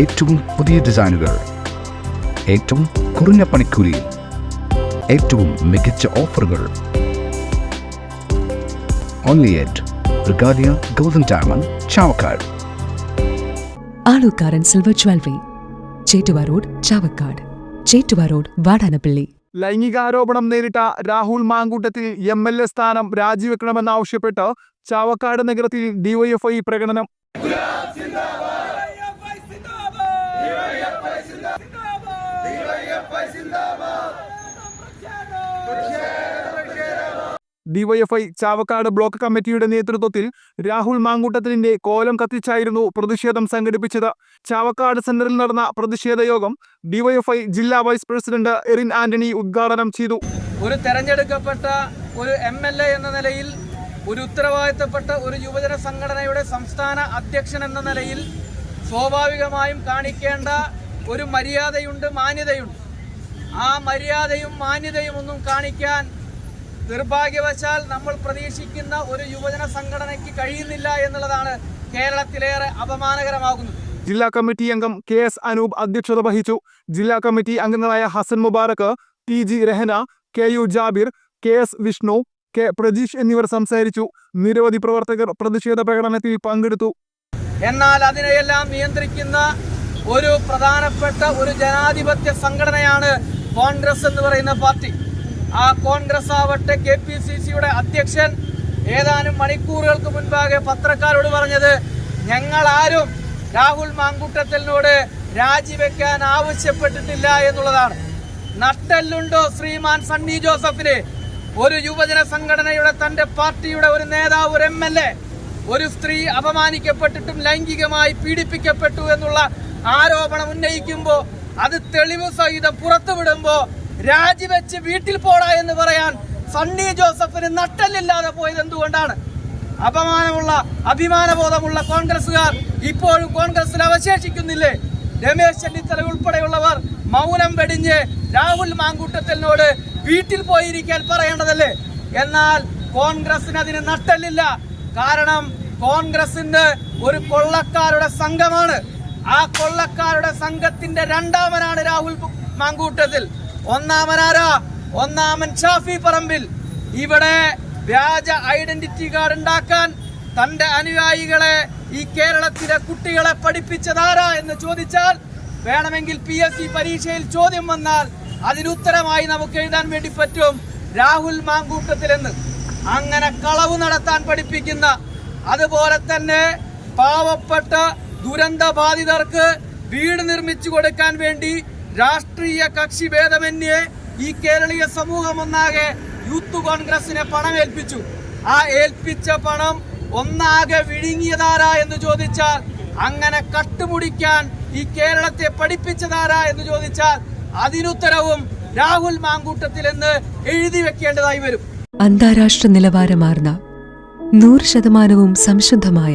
ഏറ്റവും പുതിയ ഡിസൈനുകൾ ഏറ്റവും കുറഞ്ഞ പണിക്കൂലിയിൽ ഏറ്റവും മികച്ച ഓഫറുകൾ. Only at Regalia golden diamond Chavakkad. Alukkaran silver jewellery Chettuva road Chavakkad. Chettuva road Vadanappally. ലൈംഗികാരോപണം നേരിട്ട Rahul Mamkootathil M L A സ്ഥാനം രാജിവെക്കണമെന്നാവശ്യപ്പെട്ട് ചാവക്കാട് നഗരത്തിൽ ഡിവൈഎഫ്ഐ പ്രകടനം. ഡിവൈഎഫ്ഐ ചാവക്കാട് ബ്ലോക്ക് കമ്മിറ്റിയുടെ നേതൃത്വത്തിൽ രാഹുൽ മാങ്കൂട്ടത്തിന്റെ കോലം കത്തിച്ചായിരുന്നു പ്രതിഷേധം സംഘടിപ്പിച്ചത്. ചാവക്കാട് സെന്ററിൽ നടന്ന പ്രതിഷേധ യോഗം ഡിവൈഎഫ്ഐ ജില്ലാ വൈസ് പ്രസിഡന്റ് എറിൻ ആന്റണി ഉദ്ഘാടനം ചെയ്തു. ഒരു തെരഞ്ഞെടുക്കപ്പെട്ട ഒരു എം എന്ന നിലയിൽ ഒരു ഉത്തരവാദിത്തപ്പെട്ട ഒരു യുവജന സംഘടനയുടെ സംസ്ഥാന അധ്യക്ഷൻ എന്ന നിലയിൽ സ്വാഭാവികമായും കാണിക്കേണ്ട ഒരു മര്യാദയുണ്ട് മാന്യതയുണ്ട്. ആ മര്യാദയും മാന്യതയും ഒന്നും കാണിക്കാൻ നിർഭാഗ്യവശാൽ നമ്മൾ പ്രതീക്ഷിക്കുന്ന ഒരു യുവജന സംഘടനയ്ക്ക് കഴിയുന്നില്ല എന്നുള്ളതാണ് കേരളത്തിലേറെ അപമാനകരമാകുന്നത്. ജില്ലാ കമ്മിറ്റി അംഗം കെ എസ് അനൂപ് അധ്യക്ഷത വഹിച്ചു. ജില്ലാ കമ്മിറ്റി അംഗങ്ങളായ Hasan Mubarak T G Rahana K U Jabir K S Vishnu K Prajeesh എന്നിവർ സംസാരിച്ചു. നിരവധി പ്രവർത്തകർ പ്രതിഷേധ പ്രകടനത്തിൽ പങ്കെടുത്തു. എന്നാൽ അതിനെയെല്ലാം നിയന്ത്രിക്കുന്ന ഒരു പ്രധാനപ്പെട്ട ഒരു ജനാധിപത്യ സംഘടനയാണ് കോൺഗ്രസ് എന്ന് പറയുന്ന പാർട്ടി. ആ കോൺഗ്രസ് ആവട്ടെ കെ പി സി സിയുടെ അധ്യക്ഷൻ ഏതാനും മണിക്കൂറുകൾക്ക് മുൻപാകെ പത്രക്കാരോട് പറഞ്ഞത് ഞങ്ങൾ ആരും രാഹുൽ മാങ്കൂട്ടത്തലിനോട് രാജിവെക്കാൻ ആവശ്യപ്പെട്ടിട്ടില്ല എന്നുള്ളതാണ്. നട്ടെല്ലുണ്ടോ ശ്രീമാൻ സണ്ണി ജോസഫിന്? ഒരു യുവജന സംഘടനയുടെ തന്റെ പാർട്ടിയുടെ ഒരു നേതാവ് ഒരു എം എൽ എ ഒരു സ്ത്രീ അപമാനിക്കപ്പെട്ടിട്ടും ലൈംഗികമായി പീഡിപ്പിക്കപ്പെട്ടു എന്നുള്ള ആരോപണം ഉന്നയിക്കുമ്പോ അത് തെളിവ് സഹിതം പുറത്തുവിടുമ്പോ രാജിവെച്ച് വീട്ടിൽ പോടാ എന്ന് പറയാൻ സണ്ണി ജോസഫിന് നട്ടല്ലില്ലാതെ പോയത് എന്തുകൊണ്ടാണ്? അപമാനമുള്ള അഭിമാനബോധമുള്ള കോൺഗ്രസ്സുകാർ ഇപ്പോഴും കോൺഗ്രസിൽ അവശേഷിക്കുന്നില്ലേ? രമേശ് ചെന്നിത്തല ഉൾപ്പെടെയുള്ളവർ മൗനം വെടിഞ്ഞ് രാഹുൽ മാങ്കൂട്ടത്തിനോട് വീട്ടിൽ പോയിരിക്കാൻ പറയേണ്ടതല്ലേ? എന്നാൽ കോൺഗ്രസിന് അതിന് നട്ടല്ലില്ല കാരണം കോൺഗ്രസിന്റെ ഒരു കൊള്ളക്കാരുടെ സംഘമാണ്. ആ കൊള്ളക്കാരുടെ സംഘത്തിന്റെ രണ്ടാമനാണ് രാഹുൽ മാങ്കൂട്ടത്തിൽ. ഒന്നാമനാരാ? ഒന്നാമൻ ഷാഫി പറമ്പിൽ. ഇവിടെ വ്യാജ ഐഡന്റിറ്റി കാർഡ് ഉണ്ടാക്കാൻ തന്റെ അനുയായികളെ ഈ കേരളത്തിലെ കുട്ടികളെ പഠിപ്പിച്ചതാരാ എന്ന് ചോദിച്ചാൽ വേണമെങ്കിൽ പി എസ് സി പരീക്ഷയിൽ ചോദ്യം വന്നാൽ അതിനുത്തരമായി നമുക്ക് എഴുതാൻ വേണ്ടി പറ്റും രാഹുൽ മാങ്കൂട്ടത്തിലെന്ന്. അങ്ങനെ കളവ് നടത്താൻ പഠിപ്പിക്കുന്ന അതുപോലെ തന്നെ പാവപ്പെട്ട ദുരന്ത ബാധിതർക്ക് വീട് നിർമ്മിച്ചു കൊടുക്കാൻ വേണ്ടി രാഷ്ട്രീയ കക്ഷി ഭേദമന്യേ ഈ കേരളീയ സമൂഹം ഒന്നാകെ യൂത്ത് കോൺഗ്രസിനെ പണം ഏൽപ്പിച്ചു ആ ഏൽപ്പിച്ച പണം ഒന്നാകെ വിഴുങ്ങിയതാരാ എന്ന് ചോദിച്ചാൽ അങ്ങനെ കട്ടുമുടിക്കാൻ ഈ കേരളത്തെ പഠിപ്പിച്ചതാരാ എന്ന് ചോദിച്ചാൽ അതിനുത്തരവും രാഹുൽ മാങ്കൂട്ടത്തിൽ എന്ന് എഴുതി വെക്കേണ്ടതായി വരും. അന്താരാഷ്ട്ര നിലവാരമാർന്ന നൂറ് ശതമാനവും സംശുദ്ധമായ